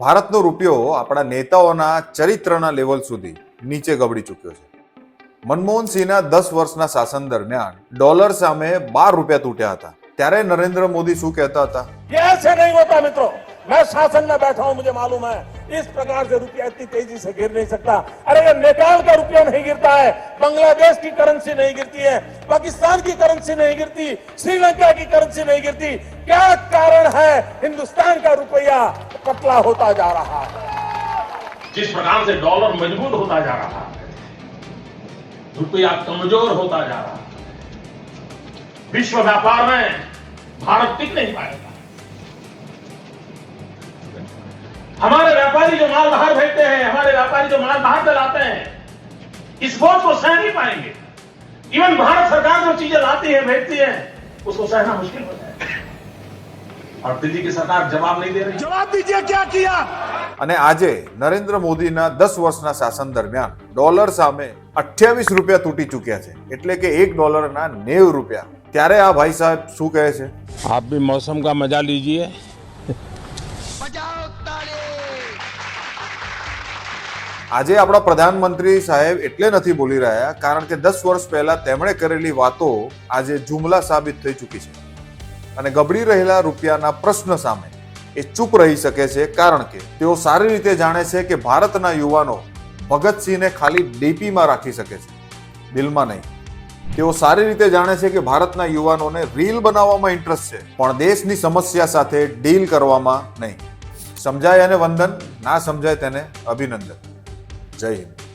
भारत નું રૂપિયો આપડા નેતાઓ ના ચરિત્રના લેવલ સુધી નીચે ગબડી ચૂક્યો છે મનમોહન સિંહ ના 10 વર્ષ ના શાસન દરમિયાન ડોલર સામે 12 રૂપયા તૂટ્યા હતા ત્યારે નરેન્દ્ર મોદી શું કહેતા હતા કે આ છે નહીં થા મિત્રો મેં શાસનમાં બેઠો હું મને मालूम છે ਇਸ પ્રકાર જે રૂપિયો આટલી તેજી સે गिर નહી શકતા અરે નેતાઓ કા રૂપિયો નહી गिरता है बांग्लादेश की करेंसी नहीं गिरती है पाकिस्तान की करेंसी नहीं गिरती श्रीलंका की करेंसी नहीं गिरती क्या कारण है हिंदुस्तान का रुपया पतला होता जा रहा है जिस प्रकार से डॉलर मजबूत होता जा रहा है रुपया कमजोर होता जा रहा है विश्व व्यापार में भारत टिक नहीं पाएगा हमारे व्यापारी जो माल बाहर भेजते हैं हमारे व्यापारी जो माल बाहर चलाते हैं इस बोझ को सह नहीं पाएंगे इवन भारत सरकार जो चीजें लाती है भेजती है उसको सहना मुश्किल हो जाएगा और दिल्ली की सरकार जवाब नहीं दे रही जवाब दीजिए क्या किया અને આજે નરેન્દ્ર મોદીના દસ વર્ષના શાસન દરમિયાન ડોલર સામે અઠ્યાવીસ રૂપિયા તૂટી ચૂક્યા છે એટલે કે એક ડોલરના નેવ રૂપિયા ત્યારે આ ભાઈ સાહેબ શું કહે છે આપ ભી મોસમ કા મજા લીજીએ આજે આપણા પ્રધાનમંત્રી સાહેબ એટલે નથી બોલી રહ્યા કારણ કે દસ વર્ષ પહેલા તેમણે કરેલી વાતો આજે જુમલા સાબિત થઈ ચૂકી છે અને ગબડી રહેલા રૂપિયાના પ્રશ્ન સામે એ ચૂપ રહી શકે છે કારણ કે તેઓ સારી રીતે જાણે છે કે ભારતના યુવાનો ભગતસિંહને ખાલી ડીપીમાં રાખી શકે છે દિલમાં નહીં તેઓ સારી રીતે જાણે છે કે ભારતના યુવાનોને રીલ બનાવવામાં ઇન્ટરેસ્ટ છે પણ દેશની સમસ્યા સાથે ડીલ કરવામાં નહીં સમજાય અને વંદન ના સમજાય તેને અભિનંદન જય હિન્દ